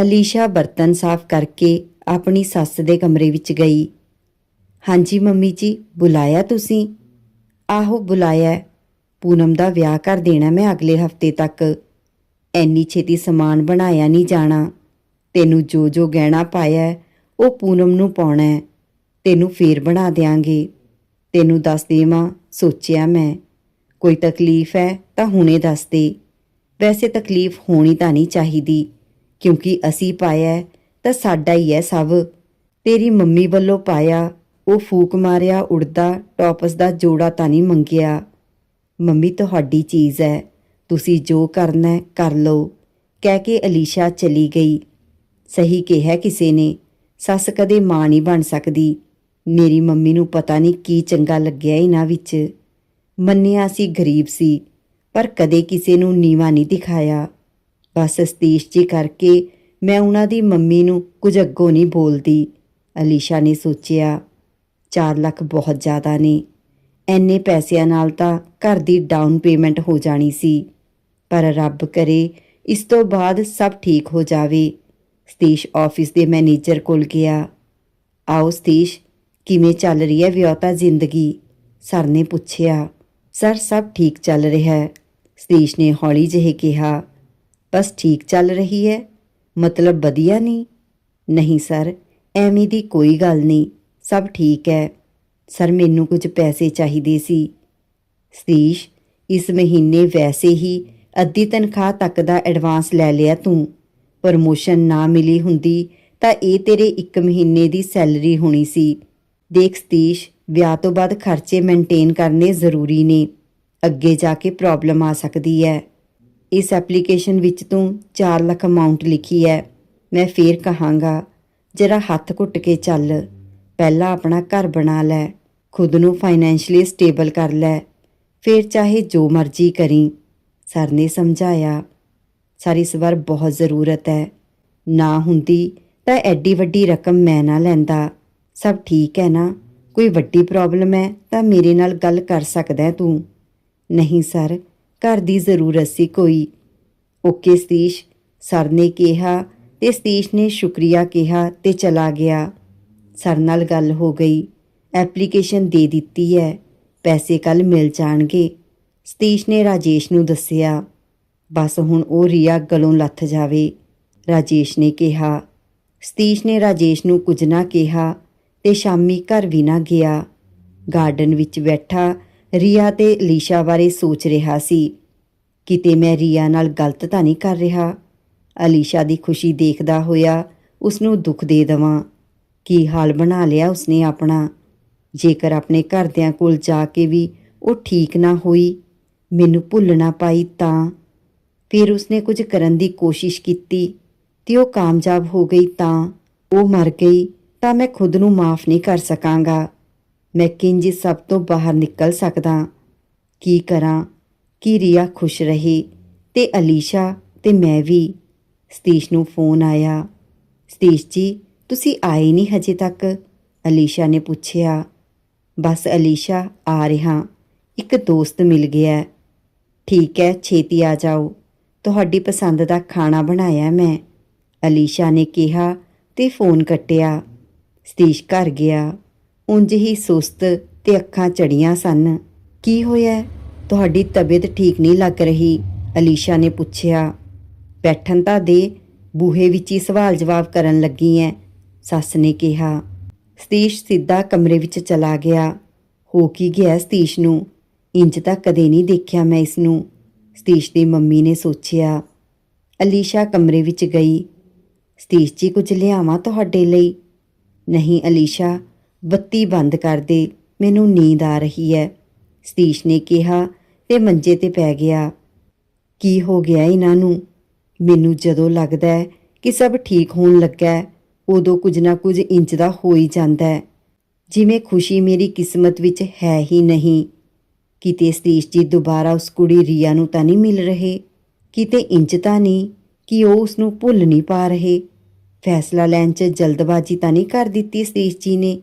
Elisha ਬਰਤਨ ਸਾਫ਼ ਕਰਕੇ ਆਪਣੀ ਸੱਸ ਦੇ ਕਮਰੇ ਵਿੱਚ ਗਈ। ਹਾਂਜੀ ਮੰਮੀ ਜੀ, ਬੁਲਾਇਆ ਤੁਸੀਂ? ਆਹੋ, ਬੁਲਾਇਆ ਪੂਨਮ ਦਾ ਵਿਆਹ ਕਰ ਦੇਣਾ ਮੈਂ ਅਗਲੇ ਹਫ਼ਤੇ ਤੱਕ। ਐਨੀ ਛੇਤੀ ਸਮਾਨ ਬਣਾਇਆ ਨਹੀਂ ਜਾਣਾ। ਤੈਨੂੰ ਜੋ ਜੋ ਗਹਿਣਾ ਪਾਇਆ ਉਹ ਪੂਨਮ ਨੂੰ ਪਾਉਣਾ ਹੈ। ਤੈਨੂੰ ਫੇਰ ਬਣਾ ਦਿਆਂਗੇ। ਤੈਨੂੰ ਦੱਸ ਦੇਵਾਂ, ਸੋਚਿਆ ਮੈਂ। ਕੋਈ ਤਕਲੀਫ ਹੈ ਤਾਂ ਹੁਣੇ ਦੱਸ ਦੇ। ਵੈਸੇ ਤਕਲੀਫ ਹੋਣੀ ਤਾਂ ਨਹੀਂ ਚਾਹੀਦੀ। ਕਿਉਂਕਿ ਅਸੀਂ ਪਾਇਆ ਤਾਂ ਸਾਡਾ ਹੀ ਹੈ ਸਭ। ਤੇਰੀ ਮੰਮੀ ਵੱਲੋਂ ਪਾਇਆ, ਉਹ ਫੂਕ ਮਾਰਿਆ, ਉੜਦਾ, ਟੌਪਸ ਦਾ ਜੋੜਾ ਤਾਂ ਨਹੀਂ ਮੰਗਿਆ। ਮੰਮੀ, ਤੁਹਾਡੀ ਚੀਜ਼ ਹੈ। ਤੁਸੀਂ ਜੋ ਕਰਨਾ ਕਰ ਲਓ। ਕਹਿ ਕੇ ਅਲੀਸ਼ਾ ਚਲੀ ਗਈ। ਸਹੀ ਕਿਹਾ ਕਿਸੇ ਨੇ। ਸੱਸ ਕਦੇ ਮਾਂ ਨਹੀਂ ਬਣ ਸਕਦੀ। ਮੇਰੀ ਮੰਮੀ ਨੂੰ ਪਤਾ ਨਹੀਂ ਕੀ ਚੰਗਾ ਲੱਗਿਆ ਇਹਨਾਂ ਵਿੱਚ। ਮੰਨਿਆ ਸੀ, ਗਰੀਬ ਸੀ, ਪਰ ਕਦੇ ਕਿਸੇ ਨੂੰ ਨੀਵਾ ਨਹੀਂ ਦਿਖਾਇਆ। ਬਸ ਸਤੀਸ਼ ਜੀ ਕਰਕੇ ਮੈਂ ਉਹਨਾਂ ਦੀ ਮੰਮੀ ਨੂੰ ਕੁਝ ਅੱਗੋਂ ਨਹੀਂ ਬੋਲਦੀ। ਅਲੀਸ਼ਾ ਨੇ ਸੋਚਿਆ 4 ਲੱਖ ਬਹੁਤ ਜ਼ਿਆਦਾ ਨੇ। ਐਨੇ ਪੈਸਿਆਂ ਨਾਲ ਤਾਂ ਘਰ ਦੀ ਡਾਊਨ ਪੇਮੈਂਟ ਹੋ ਜਾਣੀ ਸੀ। ਪਰ ਰੱਬ ਕਰੇ, ਇਸ ਤੋਂ ਬਾਅਦ ਸਭ ਠੀਕ ਹੋ ਜਾਵੇ। ਸਤੀਸ਼ ਆਫਿਸ ਦੇ ਮੈਨੇਜਰ ਕੋਲ ਗਿਆ। ਆਓ ਸਤੀਸ਼, ਕਿਵੇਂ ਚੱਲ ਰਹੀ ਹੈ ਵਿਆਹਤਾ ਜ਼ਿੰਦਗੀ? ਸਰ ਨੇ ਪੁੱਛਿਆ। ਸਰ, ਸਭ ਠੀਕ ਚੱਲ ਰਿਹਾ ਹੈ। ਸਤੀਸ਼ ਨੇ ਹੌਲੀ ਜਿਹੇ ਕਿਹਾ ਬਸ ਠੀਕ ਚੱਲ ਰਹੀ ਹੈ। ਮਤਲਬ ਵਧੀਆ ਨਹੀਂ ਨਹੀਂ ਸਰ, ਐਵੇਂ ਦੀ ਕੋਈ ਗੱਲ ਨਹੀਂ ਸਭ ਠੀਕ ਹੈ। ਸਰ, ਮੈਨੂੰ ਕੁਝ ਪੈਸੇ ਚਾਹੀਦੇ ਸੀ। ਸਤੀਸ਼, ਇਸ ਮਹੀਨੇ ਵੈਸੇ ਹੀ ਅੱਧੀ ਤਨਖਾਹ ਤੱਕ ਦਾ ਐਡਵਾਂਸ ਲੈ ਲਿਆ ਤੂੰ। ਪ੍ਰਮੋਸ਼ਨ ਨਾ ਮਿਲੀ ਹੁੰਦੀ ਤਾਂ ਇਹ ਤੇਰੇ 1 ਮਹੀਨੇ ਦੀ ਸੈਲਰੀ ਹੋਣੀ ਸੀ। ਦੇਖ ਸਤੀਸ਼, ਵਿਆਹ ਤੋਂ ਬਾਅਦ ਖਰਚੇ ਮੇਨਟੇਨ ਕਰਨੇ ਜ਼ਰੂਰੀ ਨੇ। ਅੱਗੇ ਜਾ ਕੇ ਪ੍ਰੋਬਲਮ ਆ ਸਕਦੀ ਹੈ। ਇਸ ਐਪਲੀਕੇਸ਼ਨ ਵਿੱਚ ਤੂੰ 4 ਲੱਖ ਅਮਾਉਂਟ ਲਿਖੀ ਹੈ ਮੈਂ ਫੇਰ ਕਹਾਂਗਾ, ਜਰਾ ਹੱਥ ਘੁੱਟ ਕੇ ਚੱਲ, ਪਹਿਲਾਂ ਆਪਣਾ ਘਰ ਬਣਾ ਲੈ, ਖੁਦ ਨੂੰ ਫਾਈਨੈਂਸ਼ੀਅਲੀ ਸਟੇਬਲ ਕਰ ਲੈ, ਫੇਰ ਚਾਹੇ ਜੋ ਮਰਜ਼ੀ ਕਰੀ। ਸਰ ਨੇ ਸਮਝਾਇਆ, ਸਰ ਇਸ ਵਾਰ ਬਹੁਤ ਜ਼ਰੂਰਤ ਹੈ ਨਾ ਹੁੰਦੀ ਤਾਂ ਐਡੀ ਵੱਡੀ ਰਕਮ ਮੈਂ ਨਾ ਲੈਂਦਾ। ਸਭ ਠੀਕ ਹੈ ਨਾ? ਕੋਈ ਵੱਡੀ ਪ੍ਰੋਬਲਮ ਹੈ ਤਾਂ ਮੇਰੇ ਨਾਲ ਗੱਲ ਕਰ ਸਕਦਾ ਤੂੰ। ਨਹੀਂ, ਸਰ ਘਰ ਦੀ ਜ਼ਰੂਰਤ ਸੀ ਕੋਈ। ਓਕੇ ਸਤੀਸ਼ ਸਰ ਨੇ ਕਿਹਾ ਤੇ ਸਤੀਸ਼ ਨੇ ਸ਼ੁਕਰੀਆ ਕਿਹਾ ਤੇ ਚਲਾ ਗਿਆ। ਸਰ ਨਾਲ ਗੱਲ ਹੋ ਗਈ। ਐਪਲੀਕੇਸ਼ਨ ਦੇ ਦਿੱਤੀ ਹੈ। ਪੈਸੇ ਕੱਲ ਮਿਲ ਜਾਣਗੇ। ਸਤੀਸ਼ ਨੇ ਰਾਜੇਸ਼ ਨੂੰ ਦੱਸਿਆ। ਬਸ ਹੁਣ ਉਹ ਰੀਆ ਗਲੋਂ ਲੱਥ ਜਾਵੇ। ਰਾਜੇਸ਼ ਨੇ ਕਿਹਾ। ਸਤੀਸ਼ ਨੇ ਰਾਜੇਸ਼ ਨੂੰ ਕੁਝ ਨਾ ਕਿਹਾ ਤੇ ਸ਼ਾਮੀ ਘਰ ਵੀ ਨਾ ਗਿਆ। ਗਾਰਡਨ ਵਿੱਚ ਬੈਠਾ ਰੀਆ ਤੇ ਲੀਸ਼ਾ ਬਾਰੇ ਸੋਚ ਰਿਹਾ ਸੀ। ਕਿਤੇ ਮੈਂ ਰੀਆ ਨਾਲ ਗਲਤ ਤਾਂ ਨਹੀਂ ਕਰ ਰਿਹਾ? ਅਲੀਸ਼ਾ ਦੀ ਖੁਸ਼ੀ ਦੇਖਦਾ ਹੋਇਆ ਉਸ ਨੂੰ ਦੁੱਖ ਦੇ ਦਵਾਂ। ਕੀ ਹਾਲ ਬਣਾ ਲਿਆ ਉਸਨੇ ਆਪਣਾ? ਜੇਕਰ ਆਪਣੇ ਘਰਦਿਆਂ ਕੋਲ ਜਾ ਕੇ ਵੀ ਉਹ ਠੀਕ ਨਾ ਹੋਈ, ਮੈਨੂੰ ਭੁੱਲ ਨਾ ਪਾਈ ਤਾਂ? ਫਿਰ ਉਸਨੇ ਕੁਝ ਕਰਨ ਦੀ ਕੋਸ਼ਿਸ਼ ਕੀਤੀ ਤੇ ਉਹ ਕਾਮਯਾਬ ਹੋ ਗਈ ਤਾਂ? ਉਹ ਮਰ ਗਈ ਤਾਂ ਮੈਂ ਖੁਦ ਨੂੰ ਮਾਫ ਨਹੀਂ ਕਰ ਸਕਾਂਗਾ। ਮੈਂ ਕਿੰਜ ਸਭ ਤੋਂ ਬਾਹਰ ਨਿਕਲ ਸਕਦਾ? ਕੀ ਕਰਾਂ? ਕਿ ਰੀਆ ਖੁਸ਼ ਰਹੇ? ਤੇ ਅਲੀਸ਼ਾ ਤੇ ਮੈਂ ਵੀ। ਸਤੀਸ਼ ਨੂੰ ਫੋਨ ਆਇਆ। ਸਤੀਸ਼ ਜੀ, ਤੁਸੀਂ ਆਏ ਨਹੀਂ ਹਜੇ ਤੱਕ? ਅਲੀਸ਼ਾ ਨੇ ਪੁੱਛਿਆ। ਬਸ ਅਲੀਸ਼ਾ ਆ ਰਿਹਾ। ਇੱਕ ਦੋਸਤ ਮਿਲ ਗਿਆ। ਠੀਕ ਹੈ, ਛੇਤੀ ਆ ਜਾਓ। ਤੁਹਾਡੀ ਪਸੰਦ ਦਾ ਖਾਣਾ ਬਣਾਇਆ ਮੈਂ। ਅਲੀਸ਼ਾ ਨੇ ਕਿਹਾ ਤੇ ਫੋਨ ਕੱਟਿਆ। ਸਤੀਸ਼ ਘਰ ਗਿਆ। ਉਂਝ ਹੀ ਸੁਸਤ ਤੇ ਅੱਖਾਂ ਚੜੀਆਂ ਸਨ। ਕੀ ਹੋਇਆ? ਤੁਹਾਡੀ ਤਬੀਅਤ ਠੀਕ ਨਹੀਂ ਲੱਗ ਰਹੀ? ਅਲੀਸ਼ਾ ਨੇ ਪੁੱਛਿਆ। ਬੈਠਣ ਤਾਂ ਦੇ, ਬੂਹੇ ਵਿੱਚ ਹੀ ਸਵਾਲ ਜਵਾਬ ਕਰਨ ਲੱਗੀ ਐ, ਸੱਸ ਨੇ ਕਿਹਾ। ਸਤੀਸ਼ ਸਿੱਧਾ ਕਮਰੇ ਵਿੱਚ ਚਲਾ ਗਿਆ। ਹੋ ਕੀ ਗਿਆ ਸਤੀਸ਼ ਨੂੰ? ਇੰਜ ਤਾਂ ਕਦੇ ਨਹੀਂ ਦੇਖਿਆ ਮੈਂ ਇਸ ਨੂੰ। ਸਤੀਸ਼ ਦੀ ਮੰਮੀ ਨੇ ਸੋਚਿਆ। ਅਲੀਸ਼ਾ ਕਮਰੇ ਵਿੱਚ ਗਈ। ਸਤੀਸ਼ ਜੀ ਕੁਝ ਲਿਆਵਾਂ ਤੁਹਾਡੇ ਲਈ? ਨਹੀਂ ਅਲੀਸ਼ਾ ਬੱਤੀ ਬੰਦ ਕਰ ਦੇ। ਮੈਨੂੰ ਨੀਂਦ ਆ ਰਹੀ ਹੈ। ਸਤੀਸ਼ ਨੇ ਕਿਹਾ ਤੇ ਮੰਜੇ ਤੇ ਪੈ ਗਿਆ। ਕੀ ਹੋ ਗਿਆ ਇਹਨਾਂ ਨੂੰ? ਮੈਨੂੰ ਜਦੋਂ ਲੱਗਦਾ ਹੈ ਕਿ ਸਭ ਠੀਕ ਹੋਣ ਲੱਗਾ ਹੈ, ਉਦੋਂ ਕੁਝ ਨਾ ਕੁਝ ਇੰਚ ਦਾ ਹੋ ਹੀ ਜਾਂਦਾ ਹੈ। ਜਿਵੇਂ ਖੁਸ਼ੀ ਮੇਰੀ ਕਿਸਮਤ ਵਿੱਚ ਹੈ ਹੀ ਨਹੀਂ। ਕਿਤੇ ਸਤੀਸ਼ ਜੀ ਦੁਬਾਰਾ ਉਸ ਕੁੜੀ ਰੀਆ ਨੂੰ ਤਾਂ ਨਹੀਂ ਮਿਲ ਰਹੇ? ਕਿਤੇ ਇੰਚ ਤਾਂ ਨਹੀਂ ਕਿ ਉਹ ਉਸ ਨੂੰ ਭੁੱਲ ਨਹੀਂ ਪਾ ਰਹੇ? ਫੈਸਲਾ ਲੈਣ 'ਚ ਜਲਦਬਾਜ਼ੀ ਤਾਂ ਨਹੀਂ ਕਰ ਦਿੱਤੀ ਸਤੀਸ਼ ਜੀ ਨੇ।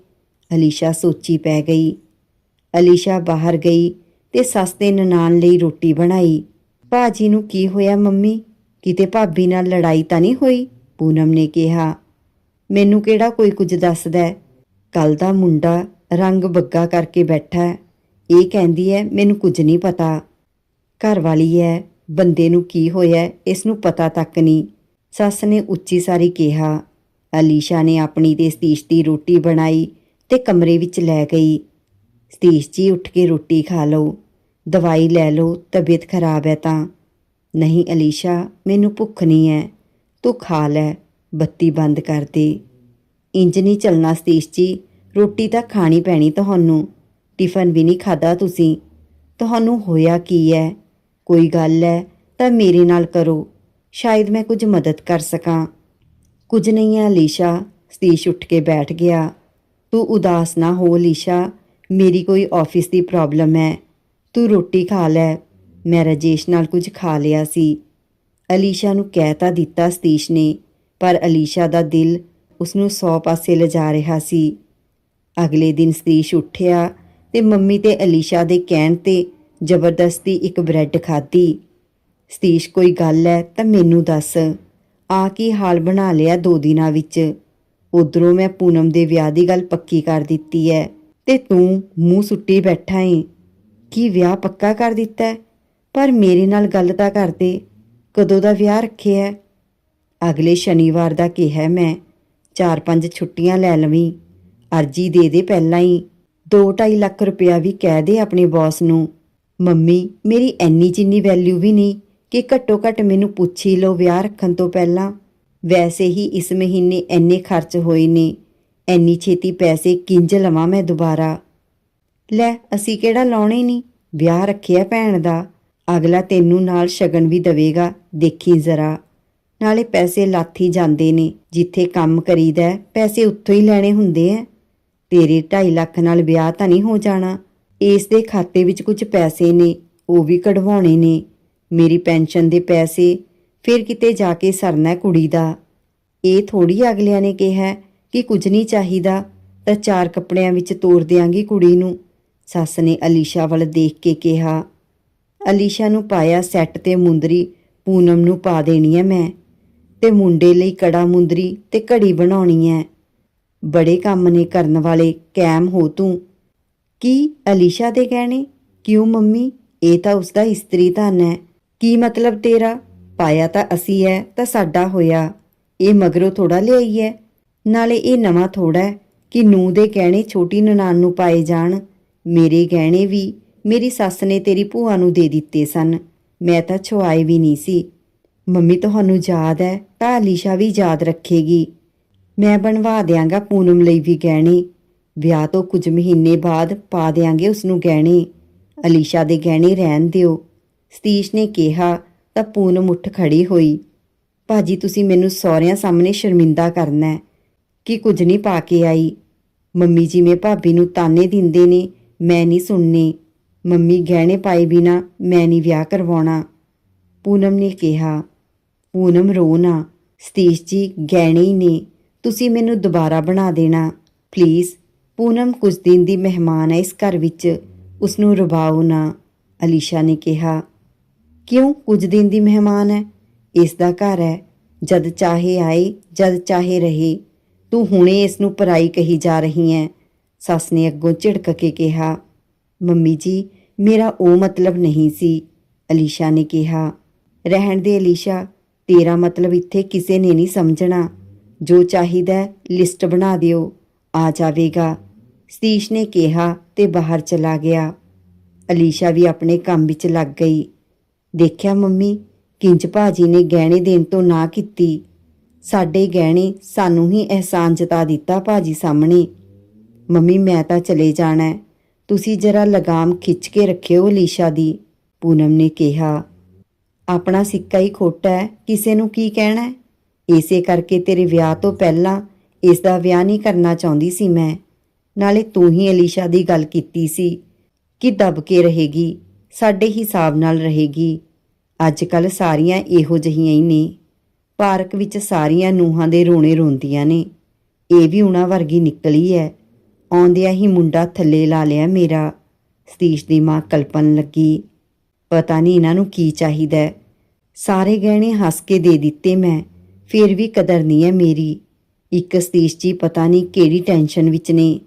ਅਲੀਸ਼ਾ ਸੋਚੀ ਪੈ ਗਈ। ਅਲੀਸ਼ਾ ਬਾਹਰ ਗਈ ਤੇ ਸੱਸ ਤੇ ਨਨਾਣ ਲਈ ਰੋਟੀ ਬਣਾਈ। ਭਾਜੀ ਨੂੰ ਕੀ ਹੋਇਆ ਮੰਮੀ? ਕਿਤੇ ਭਾਬੀ ਨਾਲ ਲੜਾਈ ਤਾਂ ਨਹੀਂ ਹੋਈ? ਪੂਨਮ ਨੇ ਕਿਹਾ। ਮੈਨੂੰ ਕਿਹੜਾ ਕੋਈ ਕੁਝ ਦੱਸਦਾ ਕੱਲ ਦਾ ਮੁੰਡਾ ਰੰਗ ਬੱਗਾ ਕਰਕੇ ਬੈਠਾ ਹੈ। ਇਹ ਕਹਿੰਦੀ ਹੈ, ਮੈਨੂੰ ਕੁਝ ਨਹੀਂ ਪਤਾ। ਘਰ ਵਾਲੀ ਹੈ। ਬੰਦੇ ਨੂੰ ਕੀ ਹੋਇਆ, ਇਸ ਨੂੰ ਪਤਾ ਤੱਕ ਨਹੀਂ। ਸੱਸ ਨੇ ਉੱਚੀ ਸਾਰੀ ਕਿਹਾ। ਅਲੀਸ਼ਾ ਨੇ ਆਪਣੀ ਤੇ ਸਤੀਸ਼ ਦੀ ਰੋਟੀ ਬਣਾਈ। ਤੇ ਕਮਰੇ ਵਿੱਚ ਲੈ ਗਈ। ਸਤੀਸ਼ ਜੀ ਉੱਠ ਕੇ ਰੋਟੀ ਖਾ ਲਓ, ਦਵਾਈ ਲੈ ਲਓ, ਤਬੀਅਤ ਖਰਾਬ ਹੈ ਤਾਂ। ਨਹੀਂ ਅਲੀਸ਼ਾ, ਮੈਨੂੰ ਭੁੱਖ ਨਹੀਂ ਹੈ, ਤੂੰ ਖਾ ਲੈ, ਬੱਤੀ ਬੰਦ ਕਰ ਦੇ। ਇੰਜ ਨਹੀਂ ਚੱਲਣਾ ਸਤੀਸ਼ ਜੀ, ਰੋਟੀ ਤਾਂ ਖਾਣੀ ਪੈਣੀ ਤੁਹਾਨੂੰ, ਟਿਫਨ ਵੀ ਨਹੀਂ ਖਾਦਾ ਤੁਸੀਂ। ਤੁਹਾਨੂੰ ਹੋਇਆ ਕੀ ਹੈ? ਕੋਈ ਗੱਲ ਹੈ, ਤਾਂ ਮੇਰੇ ਨਾਲ ਕਰੋ। ਸ਼ਾਇਦ ਮੈਂ ਕੁਝ ਮਦਦ ਕਰ ਸਕਾਂ। ਕੁਝ ਨਹੀਂ ਹੈ ਅਲੀਸ਼ਾ, ਸਤੀਸ਼ ਉੱਠ ਕੇ ਬੈਠ ਗਿਆ। ਤੂੰ ਉਦਾਸ ਨਾ ਹੋ ਅਲੀਸ਼ਾ ਮੇਰੀ ਕੋਈ ਆਫਿਸ ਦੀ ਪ੍ਰੋਬਲਮ ਹੈ। ਤੂੰ ਰੋਟੀ ਖਾ ਲੈ। ਮੈਂ ਰਜੇਸ਼ ਨਾਲ ਕੁਝ ਖਾ ਲਿਆ ਸੀ। ਅਲੀਸ਼ਾ ਨੂੰ ਕਹਿ ਤਾਂ ਦਿੱਤਾ ਸਤੀਸ਼ ਨੇ, ਪਰ ਅਲੀਸ਼ਾ ਦਾ ਦਿਲ ਉਸ ਨੂੰ 100 ਪਾਸੇ ਲਿਜਾ ਰਿਹਾ ਸੀ। ਅਗਲੇ ਦਿਨ ਸਤੀਸ਼ ਉੱਠਿਆ ਤੇ ਮੰਮੀ ਤੇ ਅਲੀਸ਼ਾ ਦੇ ਕਹਿਣ ਤੇ ਜ਼ਬਰਦਸਤੀ ਇੱਕ ਬ੍ਰੈਡ ਖਾਧੀ। ਸਤੀਸ਼, ਕੋਈ ਗੱਲ ਹੈ ਤਾਂ ਮੈਨੂੰ ਦੱਸ। ਆ ਕੀ ਹਾਲ ਬਣਾ ਲਿਆ ਦੋ ਦਿਨਾਂ ਵਿੱਚ? ਉਧਰੋਂ ਮੈਂ ਪੂਨਮ ਦੇ ਵਿਆਹ ਦੀ ਗੱਲ ਪੱਕੀ ਕਰ ਦਿੱਤੀ ਹੈ ਤੇ ਤੂੰ ਮੂੰਹ ਸੁੱਟੀ ਬੈਠਾ ਏ। ਕੀ ਵਿਆਹ ਪੱਕਾ ਕਰ ਦਿੱਤਾ ਪਰ ਮੇਰੇ ਨਾਲ ਗੱਲ ਤਾਂ ਕਰਦੇ। ਕਦੋਂ ਦਾ ਵਿਆਹ ਰੱਖਿਆ ਅਗਲੇ ਸ਼ਨੀਵਾਰ ਦਾ ਕਿਹਾ ਮੈਂ, ਚਾਰ ਪੰਜ ਛੁੱਟੀਆਂ ਲੈ ਲਵੀਂ। ਅਰਜੀ ਦੇ ਦੇ ਪਹਿਲਾਂ ਹੀ 2.5 ਲੱਖ ਰੁਪਇਆ ਵੀ ਕਹਿ ਦੇ ਆਪਣੇ ਬੌਸ ਨੂੰ। ਮੰਮੀ, ਮੇਰੀ ਐਨੀ ਜਿੰਨੀ ਵੈਲਿਊ ਵੀ ਨਹੀਂ ਕਿ ਘੱਟੋ ਘੱਟ ਮੈਨੂੰ ਪੁੱਛ ਹੀ ਲਓ ਵਿਆਹ ਰੱਖਣ ਤੋਂ ਪਹਿਲਾਂ। ਵੈਸੇ ਹੀ ਇਸ ਮਹੀਨੇ ਐਨੇ ਖਰਚ ਹੋਏ ਨੇ ਐਨੀ ਛੇਤੀ ਪੈਸੇ ਕਿੰਜ ਲਵਾਂ ਮੈਂ ਦੁਬਾਰਾ? ਲੈ, ਅਸੀਂ ਕਿਹੜਾ ਲਾਉਣੇ ਨਹੀਂ ਵਿਆਹ ਰੱਖਿਆ ਭੈਣ ਦਾ। ਅਗਲਾ ਤੈਨੂੰ ਨਾਲ ਸ਼ਗਨ ਵੀ ਦੇਵੇਗਾ, ਦੇਖੀ ਜ਼ਰਾ। ਨਾਲੇ ਪੈਸੇ ਲਾਥੀ ਜਾਂਦੇ ਨੇ, ਜਿੱਥੇ ਕੰਮ ਕਰੀਦਾ ਪੈਸੇ ਉੱਥੋਂ ਹੀ ਲੈਣੇ ਹੁੰਦੇ ਐ। ਤੇਰੇ 2.5 ਲੱਖ ਨਾਲ ਵਿਆਹ ਤਾਂ ਨਹੀਂ ਹੋ ਜਾਣਾ। ਇਸ ਦੇ ਖਾਤੇ ਵਿੱਚ ਕੁਝ ਪੈਸੇ ਨੇ, ਉਹ ਵੀ ਕਢਵਾਉਣੇ ਨੇ। ਮੇਰੀ ਪੈਨਸ਼ਨ ਦੇ ਪੈਸੇ ਫਿਰ ਕਿਤੇ ਜਾ ਕੇ ਸਰਨਾ ਕੁੜੀ ਦਾ। ਇਹ ਥੋੜੀ ਅਗਲਿਆਂ ਨੇ ਕਿਹਾ ਕਿ ਕੁਝ ਨਹੀਂ ਚਾਹੀਦਾ, ਤਾਂ ਚਾਰ ਕੱਪੜਿਆਂ ਵਿੱਚ ਤੋਰ ਦਿਆਂਗੀ ਕੁੜੀ ਨੂੰ। ਸੱਸ ਨੇ ਅਲੀਸ਼ਾ ਵੱਲ ਦੇਖ ਕੇ ਕਿਹਾ, ਅਲੀਸ਼ਾ ਨੂੰ ਪਾਇਆ ਸੈੱਟ ਤੇ ਮੁੰਦਰੀ, ਪੂਨਮ ਨੂੰ ਪਾ ਦੇਣੀ ਹੈ ਮੈਂ। ਤੇ ਮੁੰਡੇ ਲਈ ਕੜਾ ਮੁੰਦਰੀ ਤੇ ਘੜੀ ਬਣਾਉਣੀ ਹੈ ਬੜੇ ਕੰਮ ਨੇ ਕਰਨ ਵਾਲੇ, ਕੈਮ ਹੋ ਤੂੰ। ਕੀ ਅਲੀਸ਼ਾ ਦੇ ਗਹਿਣੇ? ਕਿਉਂ ਮੰਮੀ? ਇਹ ਤਾਂ ਉਸਦਾ ਇਸਤਰੀ ਧਨ ਹੈ ਕੀ ਮਤਲਬ ਤੇਰਾ? ਪਾਇਆ ਤਾਂ ਅਸੀਂ ਹੈ ਤਾਂ ਸਾਡਾ ਹੋਇਆ। ਇਹ ਮਗਰੋਂ ਥੋੜਾ ਲਿਆਈ ਹੈ ਨਾਲੇ ਇਹ ਨਵਾਂ ਥੋੜਾ ਹੈ ਕਿ ਨੂੰ ਦੇ ਗਹਿਣੇ ਛੋਟੀ ਨਨਾਣ ਨੂੰ ਪਾਏ ਜਾਣ। ਮੇਰੇ ਗਹਿਣੇ ਵੀ ਮੇਰੀ ਸੱਸ ਨੇ ਤੇਰੀ ਭੂਆ ਨੂੰ ਦੇ ਦਿੱਤੇ ਸਨ। ਮੈਂ ਤਾਂ ਛੁਆਏ ਵੀ ਨਹੀਂ ਸੀ। ਮੰਮੀ ਤੁਹਾਨੂੰ ਯਾਦ ਹੈ ਤਾਂ ਅਲੀਸ਼ਾ ਵੀ ਯਾਦ ਰੱਖੇਗੀ। ਮੈਂ ਬਣਵਾ ਦਿਆਂਗਾ ਪੂਨਮ ਲਈ ਵੀ ਗਹਿਣੇ। ਵਿਆਹ ਤੋਂ ਕੁਝ ਮਹੀਨੇ ਬਾਅਦ ਪਾ ਦਿਆਂਗੇ ਉਸ ਨੂੰ ਗਹਿਣੇ। ਅਲੀਸ਼ਾ ਦੇ ਗਹਿਣੇ ਰਹਿਣ ਦਿਓ। ਸਤੀਸ਼ ਨੇ ਕਿਹਾ ਤਾਂ ਪੂਨਮ ਉੱਠ ਖੜੀ ਹੋਈ। ਭਾਜੀ, ਤੁਸੀਂ ਮੈਨੂੰ ਸਹੁਰਿਆਂ ਸਾਹਮਣੇ ਸ਼ਰਮਿੰਦਾ ਕਰਨਾ। ਕਿ ਕੁਝ ਨਹੀਂ ਪਾ ਕੇ ਆਈ। ਮੰਮੀ ਜਿਵੇਂ ਭਾਬੀ ਨੂੰ ਤਾਨੇ ਦਿੰਦੇ ਨੇ, ਮੈਂ ਨਹੀਂ ਸੁਣਨੇ। ਮੰਮੀ ਗਹਿਣੇ ਪਾਏ ਬਿਨਾ ਮੈਂ ਨਹੀਂ ਵਿਆਹ ਕਰਵਾਉਣਾ। ਪੂਨਮ ਨੇ ਕਿਹਾ। ਪੂਨਮ ਰੋ ਨਾ। ਸਤੀਸ਼ ਜੀ, ਗਹਿਣੇ ਹੀ ਨੇ। ਤੁਸੀਂ ਮੈਨੂੰ ਦੁਬਾਰਾ ਬਣਾ ਦੇਣਾ। ਪਲੀਜ਼, ਪੂਨਮ ਕੁਝ ਦਿਨ ਦੀ ਮਹਿਮਾਨ ਹੈ ਇਸ ਘਰ ਵਿੱਚ। ਉਸ ਨੂੰ ਰੁਬਾਓ ਨਾ। ਅਲੀਸ਼ਾ ਨੇ ਕਿਹਾ। ਕਿਉਂ ਕੁਝ ਦਿਨ ਦੀ ਮਹਿਮਾਨ ਹੈ? ਇਸ ਦਾ ਘਰ ਹੈ। ਜਦ ਚਾਹੇ ਆਏ ਜਦ ਚਾਹੇ ਰਹੇ, ਤੂੰ ਹੁਣੇ ਇਸ ਨੂੰ ਪਰਾਈ ਕਹੀ ਜਾ ਰਹੀ ਹੈ। ਸੱਸ ਨੇ ਅੱਗੋਂ ਝਿੜਕ ਕੇ ਕਿਹਾ, ਮੰਮੀ ਜੀ, ਮੇਰਾ ਉਹ ਮਤਲਬ ਨਹੀਂ ਸੀ। ਅਲੀਸ਼ਾ ਨੇ ਕਿਹਾ, ਰਹਿਣ ਦੇ ਅਲੀਸ਼ਾ, ਤੇਰਾ ਮਤਲਬ ਇੱਥੇ ਕਿਸੇ ਨੇ ਨਹੀਂ ਸਮਝਣਾ। ਜੋ ਚਾਹੀਦਾ ਲਿਸਟ ਬਣਾ ਦਿਓ। ਆ ਜਾਵੇਗਾ। ਸਤੀਸ਼ ਨੇ ਕਿਹਾ ਤੇ ਬਾਹਰ ਚਲਾ ਗਿਆ। ਅਲੀਸ਼ਾ ਵੀ ਆਪਣੇ ਕੰਮ ਵਿੱਚ ਲੱਗ ਗਈ। ਦੇਖਿਆ ਮੰਮੀ, ਕਿੰਜ ਭਾਜੀ ਨੇ ਗਹਿਣੇ ਦੇਣ ਤੋਂ ਨਾ ਕੀਤੀ। ਸਾਡੇ ਗਹਿਣੇ ਸਾਨੂੰ ਹੀ ਅਹਿਸਾਨ ਜਤਾ ਦਿੱਤਾ ਭਾਜੀ ਸਾਹਮਣੇ। ਮੰਮੀ, ਮੈਂ ਤਾਂ ਚਲੇ ਜਾਣਾ ਤੁਸੀਂ ਜਰਾ ਲਗਾਮ ਖਿੱਚ ਕੇ ਰੱਖਿਓ ਅਲੀਸ਼ਾ ਦੀ, ਪੂਨਮ ਨੇ ਕਿਹਾ। ਆਪਣਾ ਸਿੱਕਾ ਹੀ ਖੋਟਾ ਹੈ, ਕਿਸੇ ਨੂੰ ਕੀ ਕਹਿਣਾ ਹੈ? ਇਸੇ ਕਰਕੇ ਤੇਰੇ ਵਿਆਹ ਤੋਂ ਪਹਿਲਾਂ ਇਸ ਦਾ ਵਿਆਹ ਨਹੀਂ ਕਰਨਾ ਚਾਹੁੰਦੀ ਸੀ ਮੈਂ। ਨਾਲੇ ਤੂੰ ਹੀ ਅਲੀਸ਼ਾ ਦੀ ਗੱਲ ਕੀਤੀ ਸੀ ਕਿ ਦਬ ਕੇ ਰਹੇਗੀ। ਸਾਡੇ ਹਿਸਾਬ ਨਾਲ ਰਹੇਗੀ। ਅੱਜ ਕੱਲ ਸਾਰੀਆਂ ਇਹੋ ਜਿਹੀਆਂ ਹੀ ਨੇ। ਪਾਰਕ ਵਿੱਚ ਸਾਰੀਆਂ ਨੂਹਾਂ ਦੇ ਰੋਣੇ ਰੋਂਦੀਆਂ ਨੇ। ਇਹ ਵੀ ਉਹਨਾਂ ਵਰਗੀ ਨਿਕਲੀ ਹੈ ਆਉਂਦਿਆਂ ਹੀ ਮੁੰਡਾ ਥੱਲੇ ਲਾ ਲਿਆ ਮੇਰਾ। ਸਤੀਸ਼ ਦੀ ਮਾਂ ਕਲਪਨ ਲੱਗੀ। ਪਤਾ ਨਹੀਂ ਇਹਨਾਂ ਨੂੰ ਕੀ ਚਾਹੀਦਾ। ਸਾਰੇ ਗਹਿਣੇ ਹੱਸ ਕੇ ਦੇ ਦਿੱਤੇ ਮੈਂ। ਫਿਰ ਵੀ ਕਦਰ ਨਹੀਂ ਹੈ ਮੇਰੀ। ਇੱਕ ਸਤੀਸ਼ ਜੀ ਪਤਾ ਨਹੀਂ ਕਿਹੜੀ ਟੈਨਸ਼ਨ ਵਿੱਚ ਨੇ।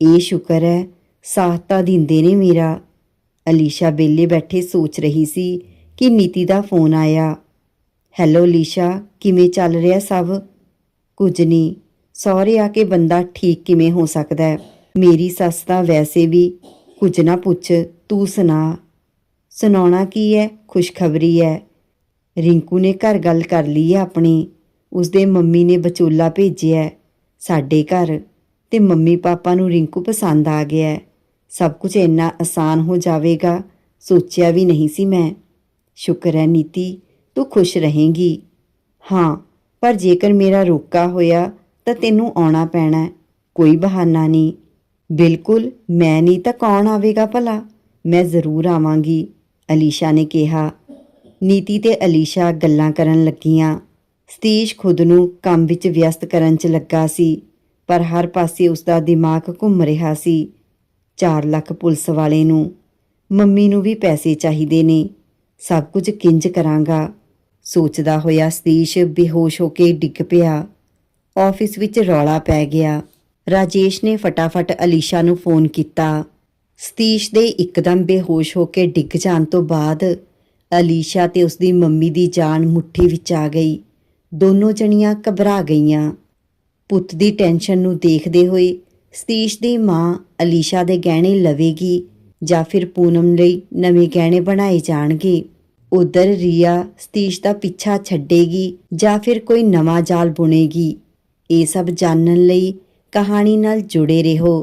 ਇਹ ਸ਼ੁਕਰ ਹੈ ਸਾਥ ਤਾਂ ਦਿੰਦੇ ਨੇ ਮੇਰਾ। ਅਲੀਸ਼ਾ ਬੇਲੇ ਬੈਠੇ ਸੋਚ ਰਹੀ ਸੀ ਕਿ ਨੀਤੀ ਦਾ ਫੋਨ ਆਇਆ। ਹੈਲੋ ਲੀਸ਼ਾ ਕਿਵੇਂ ਚੱਲ ਰਿਹਾ ਸਭ? ਕੁਝ ਨਹੀਂ। ਸਹੁਰੇ ਆ ਕੇ ਬੰਦਾ ਠੀਕ ਕਿਵੇਂ ਹੋ ਸਕਦਾ ਹੈ? ਮੇਰੀ ਸੱਸ ਤਾਂ ਵੈਸੇ ਵੀ ਕੁਝ ਨਾ ਪੁੱਛ, ਤੂੰ ਸੁਣਾ। ਸੁਣਾਉਣਾ ਕੀ ਹੈ? ਖੁਸ਼ਖਬਰੀ ਹੈ। ਰਿੰਕੂ ਨੇ ਘਰ ਗੱਲ ਕਰ ਲਈ ਹੈ ਆਪਣੀ। ਉਸਦੇ ਮੰਮੀ ਨੇ ਵਿਚੋਲਾ ਭੇਜਿਆ ਸਾਡੇ ਘਰ ਤੇ ਮੰਮੀ ਪਾਪਾ ਨੂੰ ਰਿੰਕੂ ਪਸੰਦ ਆ ਗਿਆ ਹੈ। ਸਭ ਕੁਝ ਇੰਨਾ ਆਸਾਨ ਹੋ ਜਾਵੇਗਾ। ਸੋਚਿਆ ਵੀ ਨਹੀਂ ਸੀ ਮੈਂ। ਸ਼ੁਕਰ ਹੈ ਨੀਤੀ, ਤੂੰ ਖੁਸ਼ ਰਹੇਂਗੀ। ਹਾਂ, ਪਰ ਜੇਕਰ ਮੇਰਾ ਰੋਕਾ ਹੋਇਆ ਤਾਂ ਤੈਨੂੰ ਆਉਣਾ ਪੈਣਾ। ਕੋਈ ਬਹਾਨਾ ਨਹੀਂ। ਬਿਲਕੁਲ, ਮੈਂ ਨਹੀਂ ਤਾਂ ਕੌਣ ਆਵੇਗਾ ਭਲਾ? ਮੈਂ ਜ਼ਰੂਰ ਆਵਾਂਗੀ, ਅਲੀਸ਼ਾ ਨੇ ਕਿਹਾ। ਨੀਤੀ ਤੇ ਅਲੀਸ਼ਾ ਗੱਲਾਂ ਕਰਨ ਲੱਗੀਆਂ। ਸਤੀਸ਼ ਖੁਦ ਨੂੰ ਕੰਮ ਵਿੱਚ ਵਿਅਸਤ ਕਰਨ 'ਚ ਲੱਗਾ ਸੀ, ਪਰ ਹਰ ਪਾਸੇ ਉਸ ਦਾ ਦਿਮਾਗ ਘੁੰਮ ਰਿਹਾ ਸੀ। 4 ਲੱਖ ਪੁਲਿਸ ਵਾਲੇ ਨੂੰ। ਮੰਮੀ ਨੂੰ ਵੀ ਪੈਸੇ ਚਾਹੀਦੇ ਨੇ। ਸਭ ਕੁਝ ਕਿੰਜ ਕਰਾਂਗਾ? ਸੋਚਦਾ ਹੋਇਆ ਸਤੀਸ਼ ਬੇਹੋਸ਼ ਹੋ ਕੇ ਡਿੱਗ ਪਿਆ। ਆਫਿਸ ਵਿੱਚ ਰੌਲਾ ਪੈ ਗਿਆ। ਰਾਜੇਸ਼ ਨੇ ਫਟਾਫਟ ਅਲੀਸ਼ਾ ਨੂੰ ਫੋਨ ਕੀਤਾ। ਸਤੀਸ਼ ਦੇ ਇੱਕਦਮ ਬੇਹੋਸ਼ ਹੋ ਕੇ ਡਿੱਗ ਜਾਣ ਤੋਂ ਬਾਅਦ ਅਲੀਸ਼ਾ ਤੇ ਉਸਦੀ ਮੰਮੀ ਦੀ ਜਾਨ ਮੁੱਠੀ ਵਿੱਚ ਆ ਗਈ। ਦੋਨੋਂ ਜਣੀਆਂ ਘਬਰਾ ਗਈਆਂ। ਪੁੱਤ ਦੀ ਟੈਨਸ਼ਨ ਨੂੰ ਦੇਖਦੇ ਹੋਏ ਸਤੀਸ਼ ਦੀ ਮਾਂ ਅਲੀਸ਼ਾ ਦੇ ਗਹਿਣੇ ਲਵੇਗੀ ਜਾਂ ਫਿਰ ਪੂਨਮ ਲਈ ਨਵੇਂ ਗਹਿਣੇ ਬਣਾਏ ਜਾਣਗੇ। ਉਧਰ ਰੀਆ ਸਤੀਸ਼ ਦਾ ਪਿੱਛਾ ਛੱਡੇਗੀ ਜਾਂ ਫਿਰ ਕੋਈ ਨਵਾਂ ਜਾਲ ਬੁਣੇਗੀ। ਇਹ ਸਭ ਜਾਣਨ ਲਈ ਕਹਾਣੀ ਨਾਲ ਜੁੜੇ ਰਹੋ।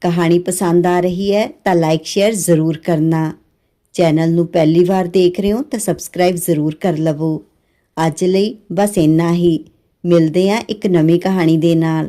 ਕਹਾਣੀ ਪਸੰਦ ਆ ਰਹੀ ਹੈ ਤਾਂ ਲਾਈਕ ਸ਼ੇਅਰ ਜ਼ਰੂਰ ਕਰਨਾ। ਚੈਨਲ ਨੂੰ ਪਹਿਲੀ ਵਾਰ ਦੇਖ ਰਹੇ ਹੋ ਤਾਂ ਸਬਸਕ੍ਰਾਈਬ ਜ਼ਰੂਰ ਕਰ ਲਵੋ। ਅੱਜ ਲਈ ਬਸ ਇੰਨਾ ਹੀ। ਮਿਲਦੇ ਹਾਂ ਇੱਕ ਨਵੀਂ ਕਹਾਣੀ ਦੇ ਨਾਲ।